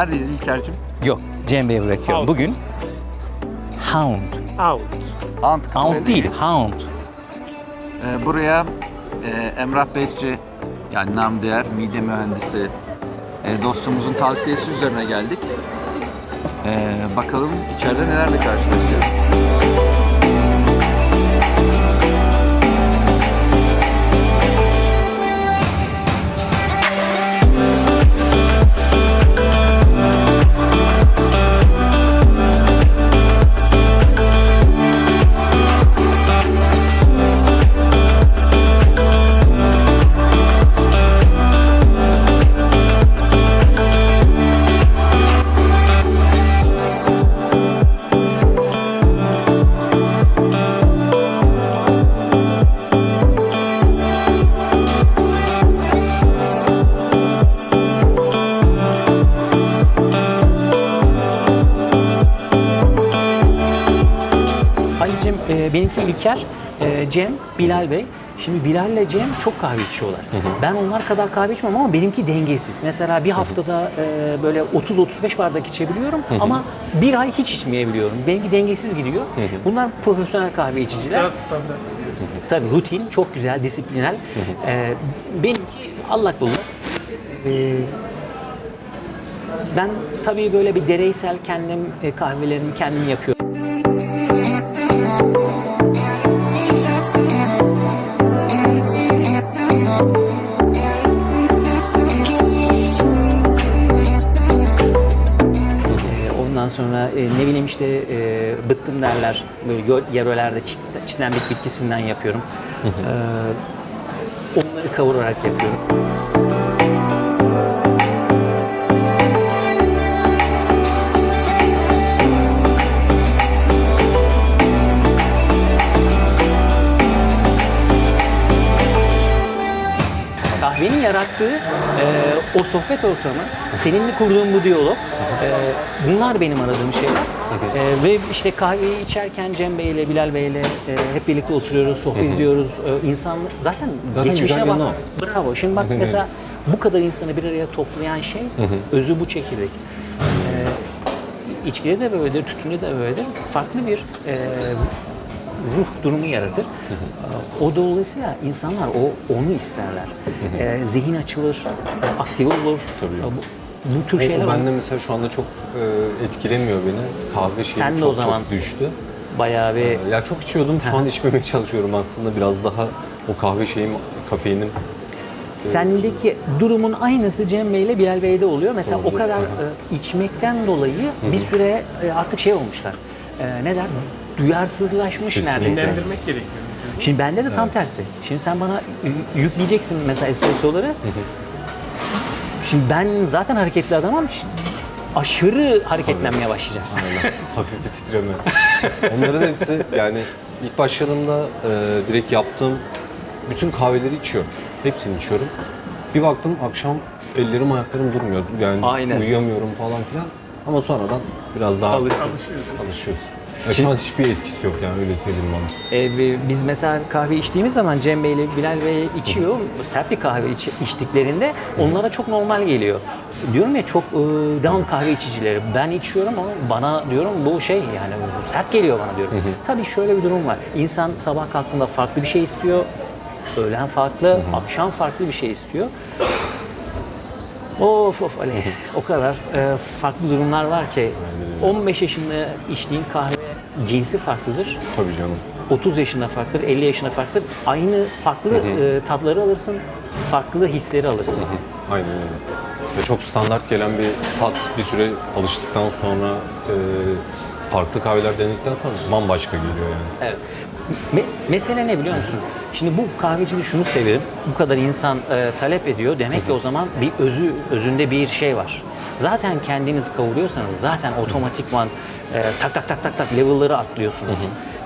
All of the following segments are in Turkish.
Neredeyiz İlker'cim? Yok, Cem Bey'e bırakıyorum. Out. Bugün Hound. Out. Ant Hound değil, Hound. Ee, buraya e, Emrah Besci, yani nam değer mide mühendisi e, dostumuzun tavsiyesi üzerine geldik. Ee, bakalım içeride nelerle karşılaşacağız. Benimki İlker, e, Cem, Bilal Bey. Şimdi Bilal ile Cem çok kahve içiyorlar. Ben onlar kadar kahve içmiyorum ama benimki dengesiz. Mesela bir haftada e, böyle 30-35 bardak içebiliyorum ama bir ay hiç içmeyebiliyorum. Benimki dengesiz gidiyor. Bunlar profesyonel kahve içiciler. Biraz standart. Tabii rutin, çok güzel, disiplinel. Ee, benimki allak bullak. Ee, ben tabii böyle bir deneysel kendim e, kahvelerimi kendim yapıyorum. E, ne bileyim işte e, bıttım derler. Böyle yörelerde çit- çitlenbik bitkisinden yapıyorum. Ee, onları kavurarak yapıyorum. Kahvenin yarattığı e, o sohbet ortamı, seninle kurduğum bu diyalog, e, bunlar benim aradığım şeyler. E, ve işte kahveyi içerken Cem Bey ile Bilal Bey ile e, hep birlikte oturuyoruz, sohbet ediyoruz. E, insan zaten, Zaten geçmişe güzel bak. yanı Bravo. Şimdi bak mesela bu kadar insanı bir araya toplayan şey özü bu çekirdek. E, içkide de böyledir, tütünde de böyledir. Farklı bir e, ruh durumu yaratır. O dolayısıyla insanlar o onu isterler. E, zihin açılır, e, aktive olur. Tabii. E, Bu, bu tür O, şeyler o bende mesela şu anda çok e, etkilemiyor beni. Kahve şeyi Sen de çok o zaman- çok düştü. bayağı bir E, Ya çok içiyordum. Şu an içmemeye çalışıyorum aslında. Biraz daha o kahve şeyim, kafeinim Sendeki durumun aynısı Cem Bey ile Bilal Bey'de oluyor. Mesela o Olabilir, kadar evet. e, içmekten dolayı bir süre e, artık şey olmuşlar. E, ne der? Duyarsızlaşmış Kesinlikle. neredeyse. Dinlendirmek gerekiyor. vücudu. Şimdi bende de tam tersi. Şimdi sen bana y- yükleyeceksin mesela espressoları. Şimdi ben zaten hareketli adamım. Şimdi aşırı hareketlenmeye başlayacağım. Aynen. Hafif bir titreme. Onların hepsi yani ilk başladığımda e, direkt yaptığım bütün kahveleri içiyorum. Hepsini içiyorum. Bir baktım akşam ellerim ayaklarım durmuyor. Yani Aynen. uyuyamıyorum falan filan. Ama sonradan biraz daha Alış- Alışıyoruz. alışıyorsun. Ya şu an hiçbir etkisi yok yani öyle söyleyeyim bana. Ve biz mesela kahve içtiğimiz zaman Cem Bey ile Bilal Bey içiyor. Sert bir kahve iç- içtiklerinde onlara çok normal geliyor. Diyorum ya çok e, down kahve içicileri. Ben içiyorum ama bana diyorum bu şey yani bu sert geliyor bana diyorum. Tabii şöyle bir durum var. İnsan sabah kalktığında farklı bir şey istiyor. Öğlen farklı, akşam farklı bir şey istiyor. Of of Ali. O kadar e, farklı durumlar var ki 15 yaşında içtiğin kahve cinsi farklıdır. Tabii canım. 30 yaşında farklıdır, 50 yaşında farklıdır. Aynı farklı e, tatları alırsın, farklı hisleri alırsın. Aynen öyle. Ve çok standart gelen bir tat bir süre alıştıktan sonra e, farklı kahveler denedikten sonra bambaşka geliyor yani. Evet. Me- mesele ne biliyor musun? Şimdi bu kahveciliği şunu severim. Bu kadar insan e, talep ediyor. Demek ki o zaman bir özü özünde bir şey var. Zaten kendiniz kavuruyorsanız zaten otomatikman e, tak tak tak tak tak level'ları atlıyorsunuz.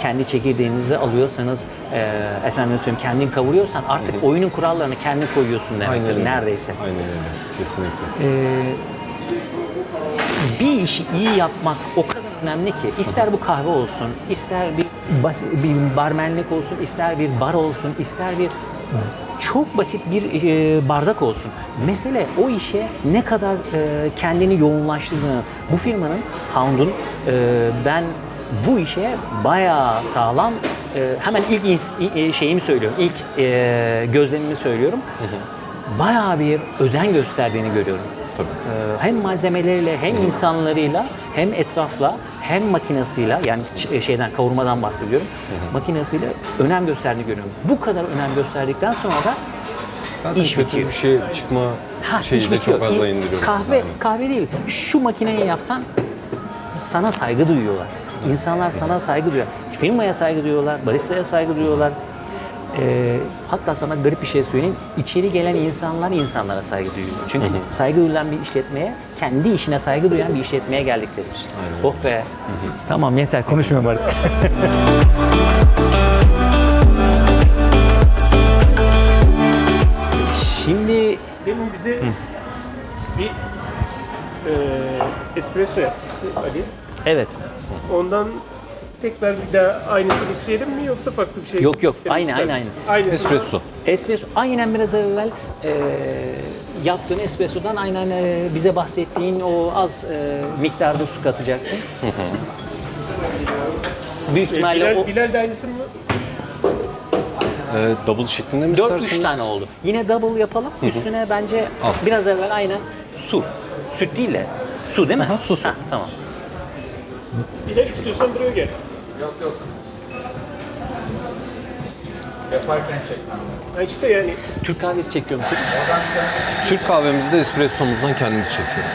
Kendi çekirdeğinizi alıyorsanız, e, efendim söyleyeyim kendin kavuruyorsan artık oyunun kurallarını kendin koyuyorsun demektir öyle. neredeyse. Aynen öyle. Kesinlikle. bir işi iyi yapmak o kadar önemli ki ister bu kahve olsun, ister bir bas- bir barmenlik olsun, ister bir bar olsun, ister bir çok basit bir e, bardak olsun. Mesele o işe ne kadar e, kendini yoğunlaştırdığını. Bu firmanın Hound'un ben bu işe bayağı sağlam e, hemen ilk e, şeyimi söylüyorum. İlk e, gözlemimi söylüyorum. Bayağı bir özen gösterdiğini görüyorum. Tabii. Ee, hem malzemeleriyle hem insanlarıyla hem etrafla hem makinesiyle yani ç- şeyden kavurmadan bahsediyorum. Makinesiyle önem gösterdiğini görüyorum. Bu kadar önem gösterdikten sonra da Zaten iş kötü bitiyor. bir şey çıkma Ha, şeyi de bitiyor. çok fazla İ- indiriyorum. Kahve zaten. kahve değil. Şu makineyi yapsan sana saygı duyuyorlar. İnsanlar sana saygı duyuyor. Firmaya saygı duyuyorlar, baristaya saygı duyuyorlar. Ee, hatta sana garip bir şey söyleyeyim. İçeri gelen insanlar insanlara saygı duyuyor. Çünkü saygı duyulan bir işletmeye, kendi işine saygı duyan bir işletmeye geldikleri için. Oh be. Tamam yeter konuşmuyorum artık. Şimdi Demin bize bir e, espresso yapmıştı Ali. evet. Ondan tekrar bir daha aynısını isteyelim mi yoksa farklı bir şey? Yok, yok. Aynı, ister aynı, misin? Aynısını- Espresso. Espresso aynen biraz evvel e, yaptığın espressodan aynen e, bize bahsettiğin o az e, miktarda su katacaksın. Büyük E, ihtimalle Bilal, o Bilal de aynısını mı? Ee, double şeklinde mi 4 isterseniz? 3 tane oldu. Yine double yapalım. Üstüne bence biraz evvel aynen su. Süt değil de su değil mi? Aha, su, su. Heh, tamam. Bilal istiyorsan buraya gel. Yaparken çekmem Ha işte yani Türk kahvesi çekiyor musun? Türk kahvemizi de espressomuzdan kendimiz çekiyoruz.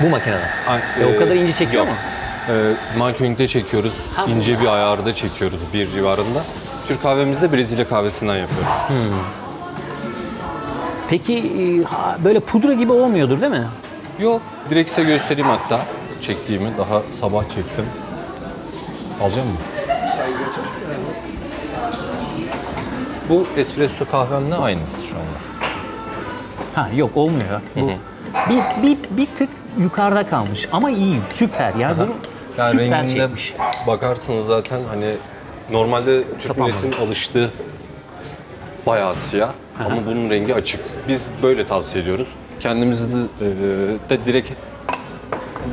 Bu makineden. Ay, E, o e, kadar ince çekiyor yok. mu? Ee, Malkönik'te çekiyoruz. Ha, bu- ince bir ayarda çekiyoruz bir civarında. Türk kahvemizi de Brezilya kahvesinden yapıyoruz. Peki e, ha- böyle pudra gibi olmuyordur değil mi? Yok. Direkt size göstereyim hatta çektiğimi. Daha sabah çektim. Alacak mısın? Bu espresso kahvemle aynısı şu anda. Ha yok olmuyor. Bu bir, bir, bir tık yukarıda kalmış ama iyi süper ya bunu Yani süper renginde çekmiş. bakarsınız zaten hani normalde Türk Kapanmadı. milletin alıştığı bayağı siyah ama bunun rengi açık. Biz böyle tavsiye ediyoruz. Kendimizi de, e, de direkt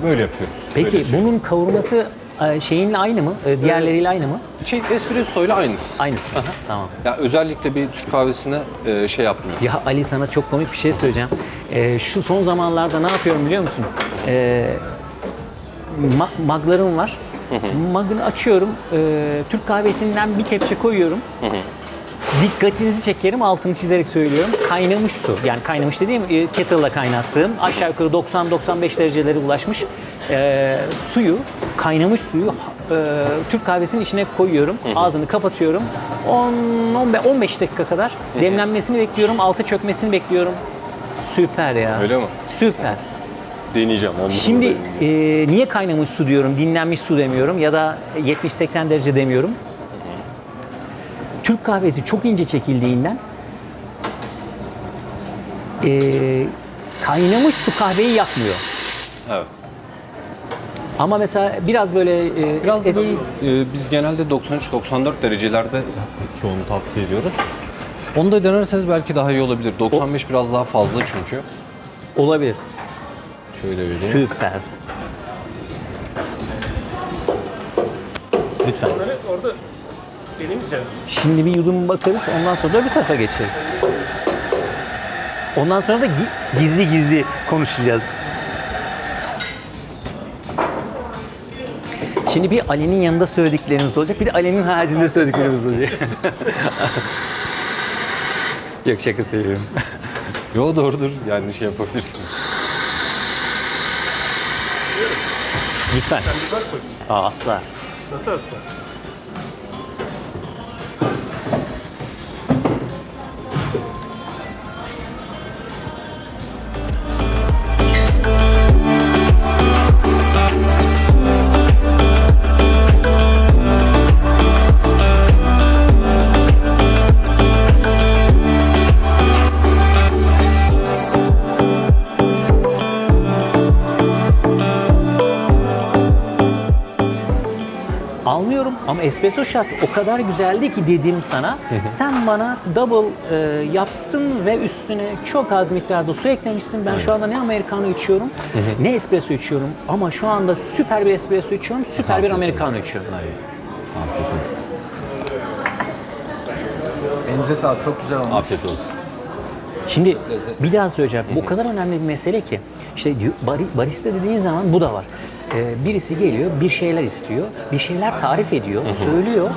böyle yapıyoruz. Peki Öyle bunun kavurması e, şeyinle aynı mı? E, Diğerleriyle aynı mı? şey espresso ile aynısı. Aynısı. Tamam. Ya özellikle bir Türk kahvesine e, şey yapmıyoruz. Ya Ali sana çok komik bir şey söyleyeceğim. E, şu son zamanlarda ne yapıyorum biliyor musun? E, ma- maglarım var. Magını açıyorum. e, Türk kahvesinden bir kepçe koyuyorum. Dikkatinizi çekerim, altını çizerek söylüyorum. Kaynamış su, yani kaynamış dediğim e, kettle'la kaynattığım, aşağı yukarı 90-95 derecelere ulaşmış e, suyu, kaynamış suyu e, Türk kahvesinin içine koyuyorum. Ağzını kapatıyorum. 10 15 dakika kadar demlenmesini bekliyorum, altı çökmesini bekliyorum. Süper ya. Öyle mi? Süper. Deneyeceğim. Onu Şimdi e, niye kaynamış su diyorum, dinlenmiş su demiyorum ya da 70-80 derece demiyorum. Kahvesi çok ince çekildiğinden e, kaynamış su kahveyi yakmıyor. evet. Ama mesela biraz böyle e, Biraz da es- böyle, e, biz genelde 93-94 derecelerde çoğunu tavsiye ediyoruz. Onu da denerseniz belki daha iyi olabilir. 95 biraz daha fazla çünkü. olabilir. Şöyle vereyim. Süper. Lütfen. Denemeyeceğim. Şimdi bir yudum bakarız, ondan sonra da bir tarafa geçeriz. Ondan sonra da gi- gizli gizli konuşacağız. Şimdi bir Ali'nin yanında söylediklerimiz olacak, bir de Ali'nin haricinde söylediklerimiz olacak. Yok şaka söylüyorum. Yo doğrudur. Yani şey yapabilirsin. Lütfen. Bir bak bakayım. Aa, asla. Nasıl aslında? Ama espresso shot o kadar güzeldi ki dedim sana. Sen bana double e, yaptın ve üstüne çok az miktarda su eklemişsin. Ben şu anda ne americano içiyorum, ne espresso içiyorum. Ama şu anda süper bir espresso içiyorum, süper bir americano içiyorum. Afiyet olsun. Elinize sağlık. Çok güzel olmuş. Afiyet olsun. Şimdi bir daha söyleyeceğim. Bu kadar önemli bir mesele ki. işte barista dediğin zaman bu da var. Ee, birisi geliyor, bir şeyler istiyor, bir şeyler tarif ediyor, söylüyor.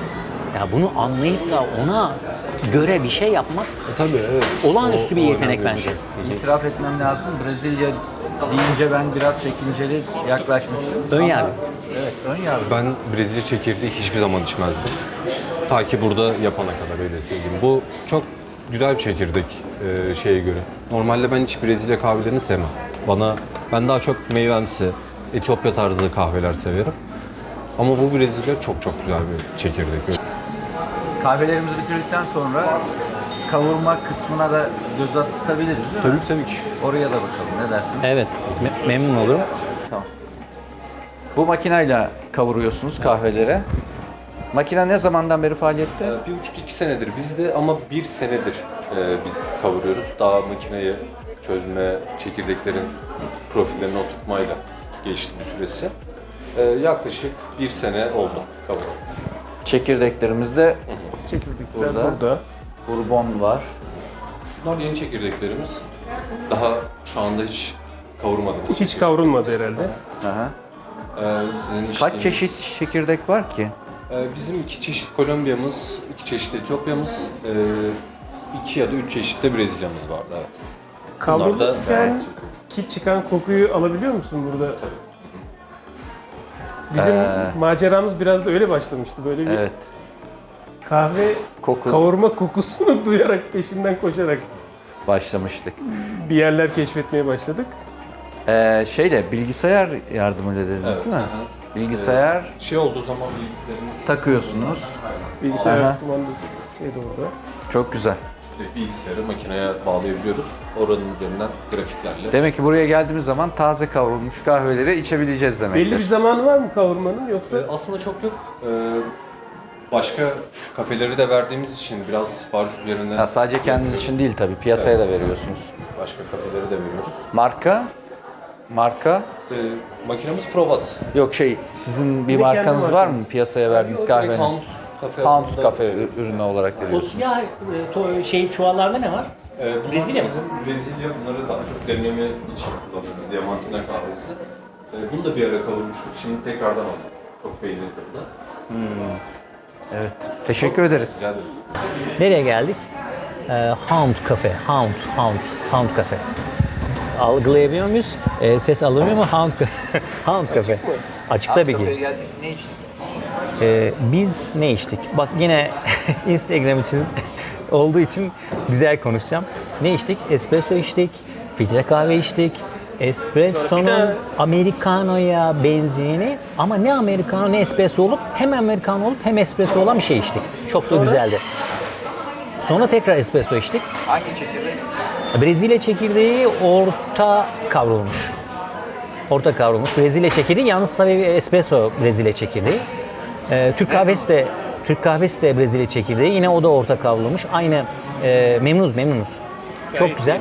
Ya bunu anlayıp da ona göre bir şey yapmak Tabii evet. olağanüstü O- bir yetenek bir bence. şey. İtiraf etmem lazım. Brezilya deyince ben biraz çekinceli yaklaşmıştım. Ön yargı. Evet, ön yargı. Ben Brezilya çekirdeği hiçbir zaman içmezdim. Ta ki burada yapana kadar öyle söyleyeyim. Bu çok güzel bir çekirdek e, şeye göre. Normalde ben hiç Brezilya kahvelerini sevmem. Bana ben daha çok meyvemsi, Etiyopya tarzı kahveler severim. Ama bu Brezilya çok çok güzel bir çekirdek. Kahvelerimizi bitirdikten sonra kavurma kısmına da göz atabiliriz değil mi? Tabii tabii ki. Oraya da bakalım. Ne dersin? Evet, me- memnun olurum. Tamam. Bu makinayla kavuruyorsunuz kahvelere. Makine ne zamandan beri faaliyette? Ee, Bir buçuk iki senedir bizde ama bir senedir e, biz kavuruyoruz. Daha makineye çözme, çekirdeklerin profillerini oturtmayla geçti bir süresi. Ee, yaklaşık bir sene oldu kavurma. Çekirdeklerimizde Çekirdekler Burada. burada. bourbon var. Bunlar yeni çekirdeklerimiz. Daha şu anda hiç kavurmadığımız. Hiç kavrulmadı herhalde. Aha. Ee, sizin Kaç içtiğiniz- çeşit çekirdek var ki? Ee, bizim iki çeşit Kolombiya'mız, iki çeşit Etiyopya'mız, e, iki ya da üç çeşit de Brezilya'mız vardı. Evet. Kavrulurken ki çıkan kokuyu alabiliyor musun burada? Bizim maceramız biraz da öyle başlamıştı. Böyle bir Evet. kahve Koku kavurma kokusunu duyarak peşinden koşarak başlamıştık. bir yerler keşfetmeye başladık. Ee, şeyle bilgisayar yardımıyla dediniz Evet, değil mi? aha. Bilgisayar Şey olduğu zaman bilgisayarımız takıyorsunuz. Bilgisayar Aha. kumandası şey de orada. Çok güzel. Bilgisayarı makineye bağlayabiliyoruz. Oranın üzerinden grafiklerle. Demek ki buraya geldiğimiz zaman taze kavrulmuş kahveleri içebileceğiz demektir. Belli bir zamanı var mı kavurmanın yoksa Ee, aslında çok yok. Ee, başka kafeleri de verdiğimiz için biraz sipariş üzerinden Ha, sadece kendiniz için değil tabii piyasaya da veriyorsunuz. başka kafeleri de veriyoruz. Marka? Marka? Ee, makinemiz Provat. Yok şey sizin bir kendi markanız var mı piyasaya verdiğiniz O direkt Pounds adında- kafe ür- ürünü olarak O veriyorsunuz. siyah e, to- şey çuvallarda ne var? Ee, bunlar Brezilya mı? bizim Brezilya bunları daha çok demleme için kullanıyoruz. Diamantina kahvesi. Ee, bunu da bir ara kavurmuştuk. Şimdi tekrardan aldık. Çok beğenildi burada. Evet. Teşekkür ederiz. Rica ederim. Nereye geldik? Ee, Hound Cafe. Hound, Hound, Hound Cafe. Algılayabiliyor muyuz? Ee, ses alınıyor mu? Hound, Cafe. Hound Cafe. Açık tabii ki. geldik. Ne içtik? Ee, biz ne içtik? Bak yine Instagram için olduğu için güzel konuşacağım. Ne içtik? Espresso içtik, filtre kahve içtik. Espresso'nun Americano'ya benzerini ama ne Americano ne espresso olup hem Americano olup hem espresso olan bir şey içtik. Çok da güzeldi. Sonra tekrar espresso içtik. Hangi çekirdek? Brezilya çekirdeği orta kavrulmuş. Orta kavrulmuş. Brezilya çekirdeği yalnız tabii espresso Brezilya çekirdeği. Ee, Türk kahvesi de Türk kahvesi de Brezilya çekirdeği. Yine o da orta kavrulmuş. Aynı e, memnunuz memnunuz. Çok güzel.